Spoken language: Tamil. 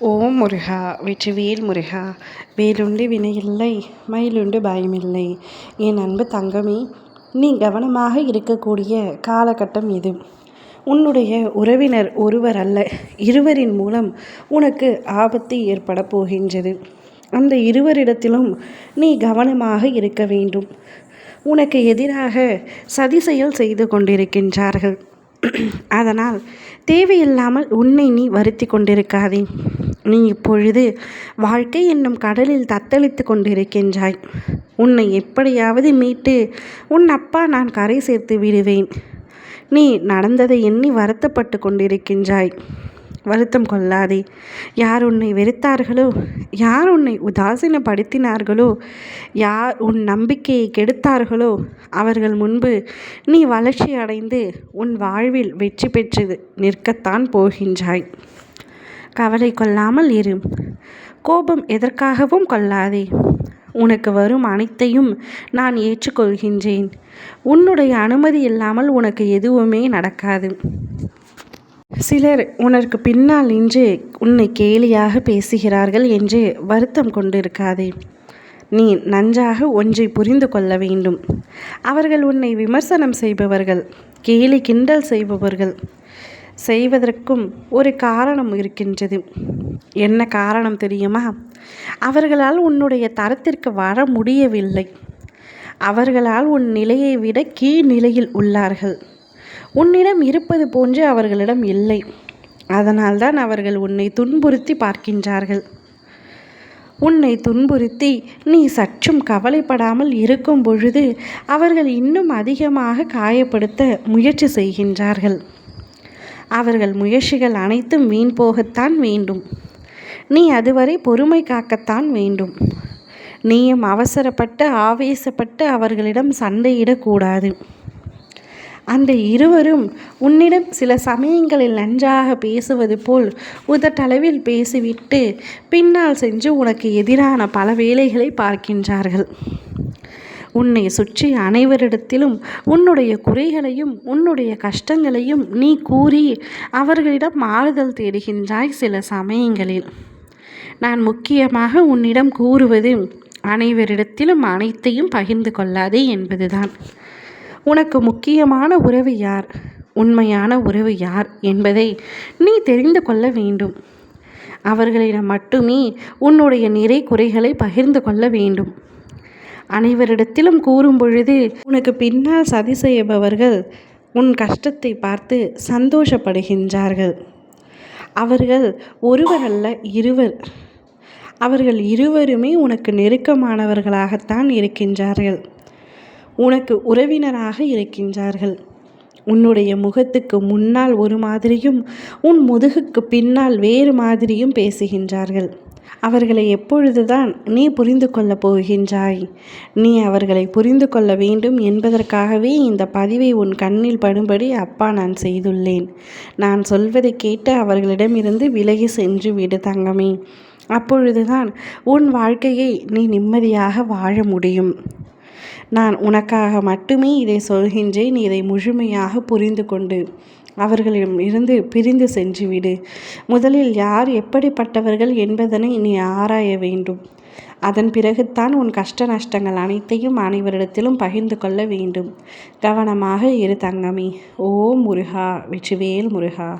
ஓம் முருகா வெற்றிவேல் முருகா வேலுண்டு வினையில்லை மயிலுண்டு பயமில்லை. என் அன்பு தங்கமே நீ கவனமாக இருக்கக்கூடிய காலகட்டம் இது. உன்னுடைய உறவினர் ஒருவர் அல்ல இருவரின் மூலம் உனக்கு ஆபத்து ஏற்பட போகின்றது. அந்த இருவரிடத்திலும் நீ கவனமாக இருக்க வேண்டும். உனக்கு எதிராக சதி செயல் செய்து கொண்டிருக்கின்றார்கள். அதனால் தேவையில்லாமல் உன்னை நீ வருத்தி கொண்டிருக்காதே. நீ இப்பொழுது வாழ்க்கை என்னும் கடலில் தத்தளித்து கொண்டிருக்கின்றாய். உன்னை எப்படியாவது மீட்டு உன் அப்பா நான் கரை சேர்த்து விடுவேன். நீ நடந்ததை எண்ணி வருத்தப்பட்டு கொண்டிருக்கின்றாய். வருத்தம் கொள்ளாதே. யார் உன்னை வெறுத்தார்களோ? யார் உன்னை உதாசீனப்படுத்தினார்களோ? யார் உன் நம்பிக்கையை கெடுத்தார்களோ? அவர்கள் முன்பு நீ வளர்ச்சி அடைந்து உன் வாழ்வில் வெற்றி பெற்று நிற்கத்தான் போகின்றாய். கவலை கொள்ளாமல் இரு. கோபம் எதற்காகவும் கொள்ளாதே. உனக்கு வரும் அனைத்தையும் நான் ஏற்றுக்கொள்கின்றேன். உன்னுடைய அனுமதி இல்லாமல் உனக்கு எதுவுமே நடக்காது. சிலர் உனக்கு பின்னால் நின்று உன்னை கேலியாக பேசுகிறார்கள் என்று வருத்தம் கொண்டிருக்காதே. நீ நன்றாக ஒன்றை புரிந்து கொள்ள வேண்டும். அவர்கள் உன்னை விமர்சனம் செய்பவர்கள் கேலி கிண்டல் செய்பவர்கள். செய்வதற்கும் ஒரு காரணம் இருக்கின்றது. என்ன காரணம் தெரியுமா? அவர்களால் உன்னுடைய தரத்திற்கு வர முடியவில்லை. அவர்களால் உன் நிலையை விட கீழ் நிலையில் உள்ளார்கள். உன்னிடம் இருப்பது போன்று அவர்களிடம் இல்லை. அதனால்தான் அவர்கள் உன்னை துன்புறுத்தி பார்க்கின்றார்கள். உன்னை துன்புறுத்தி நீ சற்றும் கவலைப்படாமல் இருக்கும் பொழுது அவர்கள் இன்னும் அதிகமாக காயப்படுத்த முயற்சி செய்கின்றார்கள். அவர்கள் முயற்சிகள் அனைத்தும் வீண் போகத்தான் வேண்டும். நீ அதுவரை பொறுமை காக்கத்தான் வேண்டும். நீயும் அவசரப்பட்டு ஆவேசப்பட்டு அவர்களிடம் சண்டையிடக்கூடாது அந்த இருவரும் உன்னிடம் சில சமயங்களில் நன்றாக பேசுவது போல் உதட்டளவில் பேசிவிட்டு பின்னால் சென்று உனக்கு எதிரான பல வேலைகளை பார்க்கின்றார்கள். உன்னை சுற்றி அனைவரிடத்திலும் உன்னுடைய குறைகளையும் உன்னுடைய கஷ்டங்களையும் நீ கூறி அவர்களிடம் ஆறுதல் தேடுகின்றாய் சில சமயங்களில். நான் முக்கியமாக உன்னிடம் கூறுவது அனைவரிடத்திலும் அனைத்தையும் பகிர்ந்து கொள்ளாதே என்பதுதான். உனக்கு முக்கியமான உறவு யார்? உண்மையான உறவு யார் என்பதை நீ தெரிந்து கொள்ள வேண்டும். அவர்களிடம் மட்டுமே உன்னுடைய நிறை குறைகளை பகிர்ந்து கொள்ள வேண்டும். அனைவரிடத்திலும் கூறும் பொழுது உனக்கு பின்னால் சதி செய்பவர்கள் உன் கஷ்டத்தை பார்த்து சந்தோஷப்படுகின்றார்கள். அவர்கள் ஒருவர் அல்ல இருவர். அவர்கள் இருவருமே உனக்கு நெருக்கமானவர்களாகத்தான் இருக்கின்றார்கள். உனக்கு உறவினராக இருக்கின்றார்கள். உன்னுடைய முகத்துக்கு முன்னால் ஒரு மாதிரியும் உன் முதுகுக்கு பின்னால் வேறு மாதிரியும் பேசுகின்றார்கள். அவர்களை எப்பொழுதுதான் நீ புரிந்து கொள்ளப் போகின்றாய்? நீ அவர்களை புரிந்து கொள்ள வேண்டும் என்பதற்காகவே இந்த பதிவை உன் கண்ணில் படும்படி அப்பா நான் செய்துள்ளேன். நான் சொல்வதை கேட்டு அவர்களிடமிருந்து விலகி சென்று விடு தங்கமே. அப்பொழுதுதான் உன் வாழ்க்கையை நீ நிம்மதியாக வாழ முடியும். நான் உனக்காக மட்டுமே இதை சொல்கின்றேன் இதை முழுமையாக புரிந்து கொண்டு அவர்களிடம் இருந்து பிரிந்து சென்றுவிடு முதலில் யார் எப்படிப்பட்டவர்கள் என்பதனை நீ ஆராய வேண்டும். அதன் பிறகுத்தான் உன் கஷ்ட நஷ்டங்கள் அனைத்தையும் அனைவரிடத்திலும் பகிர்ந்து கொள்ள வேண்டும். கவனமாக இரு தங்கமி. ஓ முருகா வெற்றிவேல் முருகா.